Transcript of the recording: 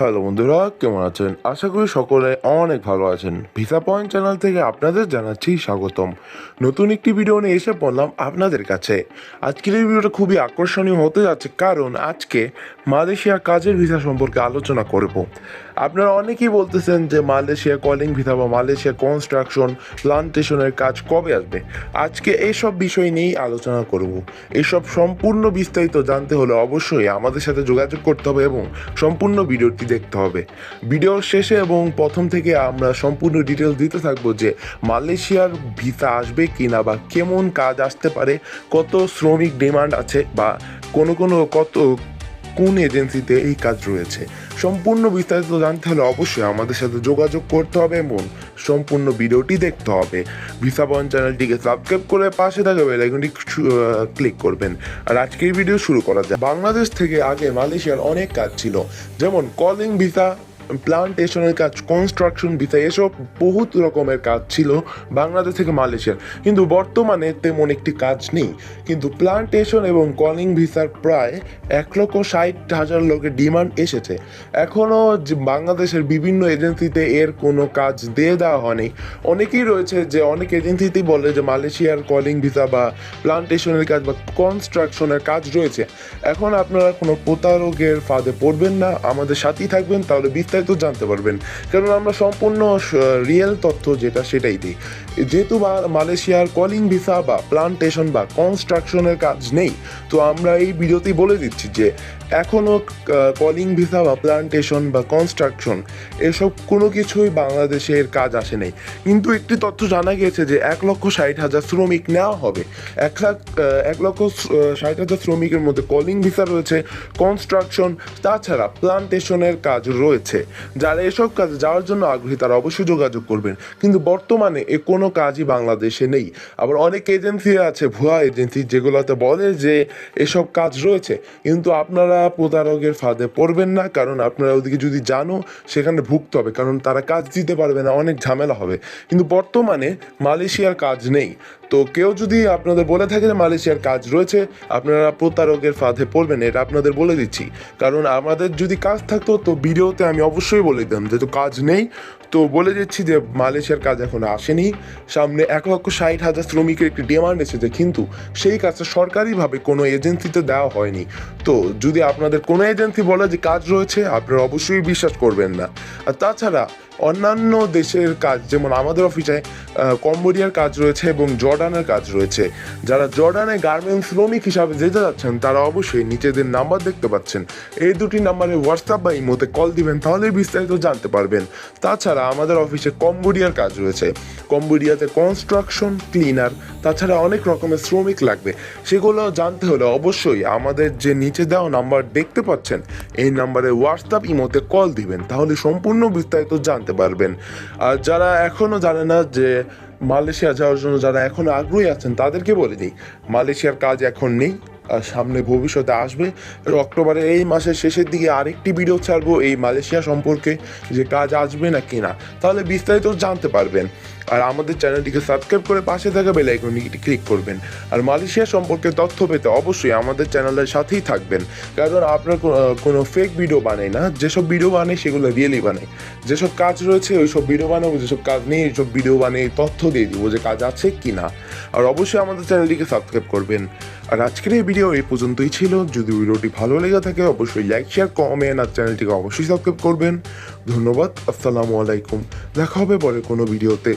Hello বন্ধুরা, কেমন আছেন? আশা করি সকলে অনেক ভালো আছেন। ভিসা পয়েন্ট চ্যানেল থেকে আপনাদের জানাচ্ছি স্বাগতম। নতুন একটি ভিডিও নিয়ে এসে পড়লাম আপনাদের কাছে। আজকের এই ভিডিওটা খুবই আকর্ষণীয় হতে যাচ্ছে কারণ আজকে মালয়েশিয়ার কাজের ভিসা সম্পর্কে আলোচনা করব। আপনারা অনেকেই বলতেছেন যে মালয়েশিয়া কলিং ভিসা বা মালয়েশিয়া কনস্ট্রাকশন প্লান্টেশনের কাজ কবে আসবে? আজকে এইসব বিষয় নিয়েই আলোচনা করব। এসব সম্পূর্ণ বিস্তারিত জানতে হলে অবশ্যই আমাদের সাথে যোগাযোগ করতে হবে এবং সম্পূর্ণ ভিডিওটি দেখতে হবে। ভিডিওর শেষে এবং প্রথম থেকে আমরা সম্পূর্ণ ডিটেলস দিতে থাকব যে মালয়েশিয়ার ভিসা আসবে কি না বা কেমন কাজ আসতে পারে, কত শ্রমিক ডিমান্ড আছে বা কোনো কোনো কত কোন এজেন্সিতে এই কাজ রয়েছে? সম্পূর্ণ বিস্তারিত জানতে হলে অবশ্যই আমাদের সাথে যোগাযোগ করতে হবে এবং সম্পূর্ণ ভিডিওটি দেখতে হবে। ভিসা বন চ্যানেলটিকে সাবস্ক্রাইব করে পাশে থাকা বেল আইকনটি ক্লিক করবেন। আর আজকের ভিডিও শুরু করা যায় বাংলাদেশ থেকে আগে মালয়েশিয়ার অনেক কাজ ছিল। যেমন কলিং ভিসা প্লান্টেশনের কাজ কনস্ট্রাকশন ভিসা এসব বহুত রকমের কাজ ছিল বাংলাদেশ থেকে মালয়েশিয়ার। কিন্তু বর্তমানে তেমন একটি কাজ নেই। কিন্তু প্লান্টেশন এবং কলিং ভিসার প্রায় এক লক্ষ ষাট হাজার লোকের ডিমান্ড এসেছে। এখনও বাংলাদেশের বিভিন্ন এজেন্সিতে এর কোনো কাজ দিয়ে দেওয়া হয়নি। অনেকেই রয়েছে যে অনেক এজেন্সিতেই বলে যে মালয়েশিয়ার কলিং ভিসা বা প্লান্টেশনের কাজ বা কনস্ট্রাকশনের কাজ রয়েছে। এখন আপনারা কোনো প্রতারকের ফাঁদে পড়বেন না। আমাদের সাথেই থাকবেন। তাহলে বিস্তারিত জানতে পারবেন। কারণ আমরা সম্পূর্ণ রিয়েল তথ্য যেটা সেটাই দিই। যেহেতু মালয়েশিয়ার কলিং ভিসা বা প্লান্টেশন বা কনস্ট্রাকশনের কাজ নেই, তো আমরা এই ভিডিওতেই বলে দিচ্ছি যে এখনও কলিং ভিসা বা প্লান্টেশন বা কনস্ট্রাকশন এসব কোনো কিছুই বাংলাদেশের কাজ আসে নাই। কিন্তু একটি তথ্য জানা গিয়েছে যে, এক লক্ষ ষাট হাজার শ্রমিক নেওয়া হবে। এক লাখ এক লক্ষ ষাট হাজার শ্রমিকের মধ্যে কলিং ভিসা রয়েছে কনস্ট্রাকশন তাছাড়া প্লান্টেশনের কাজ রয়েছে। যারা এসব কাজে যাওয়ার জন্য আগ্রহী, তারা অবশ্যই যোগাযোগ করবেন। কিন্তু বর্তমানে এ কোনো কাজই বাংলাদেশে নেই। আবার অনেক এজেন্সি আছে, ভুয়া এজেন্সি যেগুলোতে বলে যে এসব কাজ রয়েছে। কিন্তু আপনারা প্রতারকের ফাঁদে পড়বেন না, কারণ আপনারা ওদিকে যদি জানো, সেখানে ভুগতে হবে। কারণ তারা কাজ দিতে পারবে না, অনেক ঝামেলা হবে। কিন্তু বর্তমানে মালয়েশিয়ার কাজ নেই। তো কেউ যদি আপনাদের বলে থাকে যে মালয়েশিয়ার কাজ রয়েছে, আপনারা প্রতারকের ফাঁদে পড়বেন, এটা আপনাদের বলে দিচ্ছি। কারণ আমাদের যদি কাজ থাকতো, তো ভিডিওতে আমি অবশ্যই বলে দিতাম যেহেতু কাজ নেই তো বলে দিচ্ছি যে মালয়েশিয়ার কাজ এখন আসেনি। সামনে এক লক্ষ ষাট হাজার শ্রমিকের একটি ডিমান্ড এসেছে, কিন্তু সেই কাজটা সরকারিভাবে কোনো এজেন্সিতে দেওয়া হয়নি। তো যদি আপনাদের কোনো এজেন্সি বলে যে কাজ রয়েছে, আপনারা অবশ্যই বিশ্বাস করবেন না। আর তাছাড়া অন্যান্য দেশের কাজ, যেমন আমাদের অফিসে কম্বোডিয়ার কাজ রয়েছে এবং জর্ডানের কাজ রয়েছে। যারা জর্ডানে গার্মেন্টস শ্রমিক হিসাবে যেতে যাচ্ছেন, তারা অবশ্যই নিজেদের নাম্বার দেখতে পাচ্ছেন। এই দুটি নাম্বারে হোয়াটসঅ্যাপ বা ইমোতে কল দিবেন তাহলে বিস্তারিত জানতে পারবেন। তাছাড়া আমাদের অফিসে কম্বোডিয়ার কাজ রয়েছে। কম্বোডিয়াতে কনস্ট্রাকশন ক্লিনার তাছাড়া অনেক রকমের শ্রমিক লাগবে। সেগুলো জানতে হলে অবশ্যই আমাদের যে নিচে দেওয়া নাম্বার দেখতে পাচ্ছেন, এই নাম্বারে হোয়াটসঅ্যাপ ইমোতে কল দিবেন, তাহলে সম্পূর্ণ বিস্তারিত জানতে পারবেন। আর যারা এখনও জানে না যে মালয়েশিয়া যাওয়ার জন্য, যারা এখনও আগ্রহী আছেন, তাদেরকে বলে দিই, মালয়েশিয়ার কাজ এখন নেই। সামনে ভবিষ্যতে আসবে। অক্টোবরের এই মাসের শেষের দিকে আরেকটি ভিডিও ছাড়বো এই মালয়েশিয়া সম্পর্কে, যে কাজ আসবে না কিনা। তাহলে বিস্তারিত জানতে পারবেন। আর আমাদের চ্যানেলটিকে সাবস্ক্রাইব করে পাশে থাকা বেল আইকনটি ক্লিক করবেন। আর মালয়েশিয়া সম্পর্কে তথ্য পেতে অবশ্যই আমাদের চ্যানেলের সাথেই থাকবেন। কারণ আপনার কোনো ফেক ভিডিও বানাই না। যেসব ভিডিও বানাই সেগুলো রিয়েলি বানাই যেসব কাজ রয়েছে ওই সব ভিডিও বানাবো। যেসব কাজ নেই এইসব ভিডিও বানিয়ে তথ্য দিয়ে দিব যে কাজ আছে কি না আর অবশ্যই আমাদের চ্যানেলটিকে সাবস্ক্রাইব করবেন। আর আজকের এই ভিডিও এই পর্যন্তই ছিল। যদি ভিডিওটি ভালো লেগে থাকে, অবশ্যই লাইক শেয়ার কমেন্ট আর চ্যানেলটিকে অবশ্যই সাবস্ক্রাইব করবেন। ধন্যবাদ। আসসালামু আলাইকুম। দেখা হবে পরে কোনো ভিডিওতে